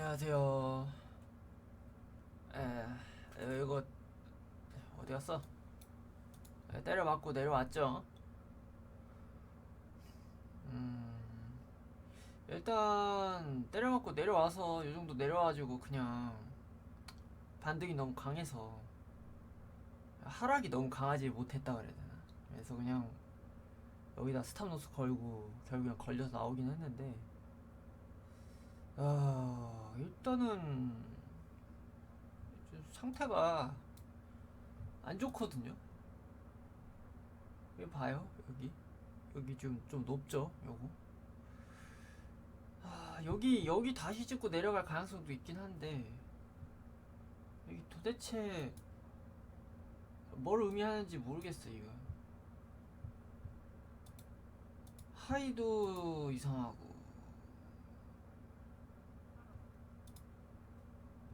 안녕하세요. 에, 에, 이거 어디 갔어? 에, 때려 맞고 내려왔죠. 음, 일단 때려 맞고 내려와서 이 정도 내려와가지고 그냥 반등이 너무 강해서 하락이 너무 강하지 못했다 그래야 되나? 그래서 그냥 여기다 스탑 노스 걸고 결국엔 걸려서 나오긴 했는데. 아, 일단은 좀 상태가 안 좋거든요. 여기 봐요, 여기. 여기 좀, 좀 높죠, 요거. 아, 여기, 여기 다시 찍고 내려갈 가능성도 있긴 한데, 여기 도대체 뭘 의미하는지 모르겠어, 이거. 하이도 이상하고,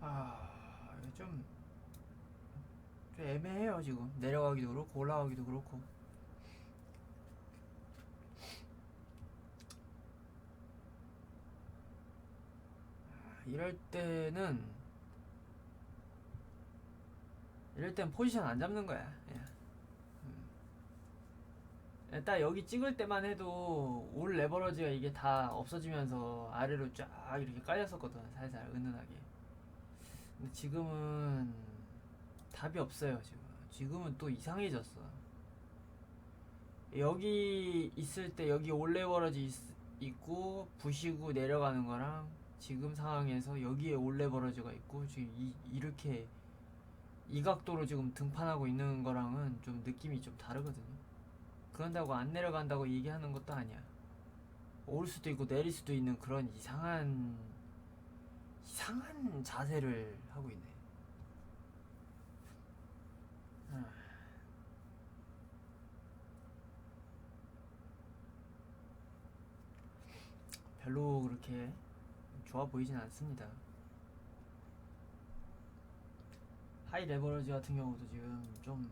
아, 이거 좀, 좀 애매해요, 지금. 내려가기도 그렇고, 올라가기도 그렇고. 아, 이럴 때는, 이럴 땐 포지션 안 잡는 거야. 예. 음. 일단 여기 찍을 때만 해도 올 레버러지가 이게 다 없어지면서 아래로 쫙 이렇게 깔렸었거든. 살살 은은하게. 근데 지금은 답이 없어요, 지금. 지금은 또 이상해졌어. 여기 있을 때 여기 올레버러지 있, 있고 부시고 내려가는 거랑 지금 상황에서 여기에 올레버러지가 있고 지금 이, 이렇게 이 각도로 지금 등판하고 있는 거랑은 좀 느낌이 좀 다르거든요. 그런다고 안 내려간다고 얘기하는 것도 아니야. 올 수도 있고 내릴 수도 있는 그런 이상한 이상한 자세를 하고 있네. 아. 별로 그렇게 좋아 보이진 않습니다. 하이 레버러지 같은 경우도 지금 좀,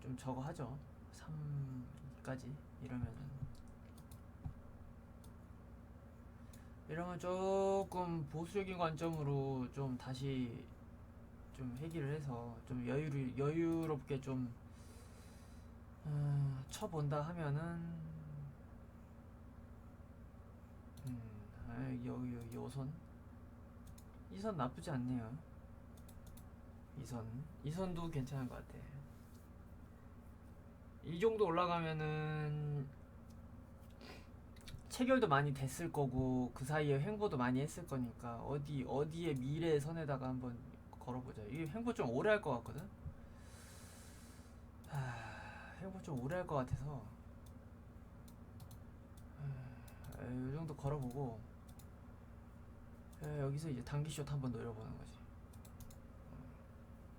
좀 저거 하죠. 3까지 이러면은. 이러면 조금 보수적인 관점으로 좀 다시 좀 회귀를 해서 좀 여유를 여유롭게 좀 어, 쳐본다 하면은 음, 아, 여기 여기 요선 이 선 나쁘지 않네요. 이 선, 이 선도 괜찮은 것 같아. 이 정도 올라가면은 체결도 많이 됐을 거고 그 사이에 횡보도 많이 했을 거니까 어디 어디에 미래 선에다가 한번 걸어보자. 이게 횡보 좀 오래 할 것 같거든. 하, 횡보 좀 오래 할 것 같아서 하, 이 정도 걸어보고 에, 여기서 이제 단기숏 한번 노려보는 거지.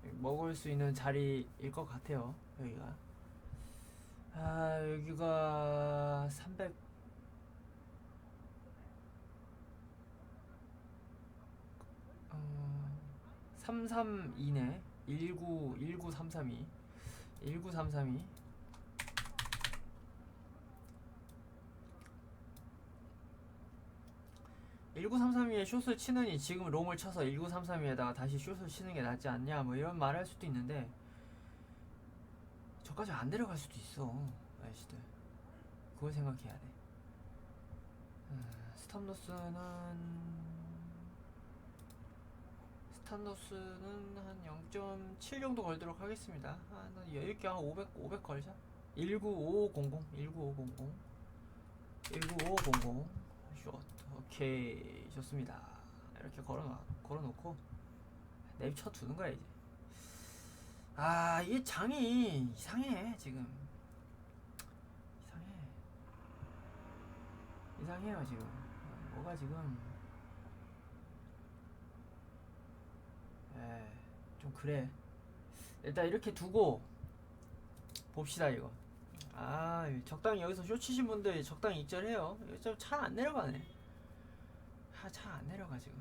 어, 먹을 수 있는 자리일 것 같아요. 여기가. 아 여기가 300 332네. 19 19332. 19332. (1933)에 숏을 치느니 지금 롱을 쳐서 (1933)에다가 다시 숏을 치는 게 낫지 않냐 뭐 이런 말 할 수도 있는데 저까지 안 내려갈 수도 있어 아저씨들 그걸 생각해야 돼 음, 스탑로스는 스탄더스는 한 0.7 정도 걸도록 하겠습니다. 한 여유있게 한 500, 500 걸자. 195500, 195500, 195500. 숏. 오케이. 좋습니다. 이렇게 걸어, 걸어놓고, 냅 쳐두는 거야, 이제. 아, 이게 장이 이상해, 지금. 이상해. 이상해요, 지금. 뭐가 지금. 에, 좀 그래. 일단 이렇게 두고 봅시다 이거. 아, 적당히 여기서 쇼 치신 분들 적당히 익절해요. 차 안 내려가네. 아, 차 안 내려가 지금.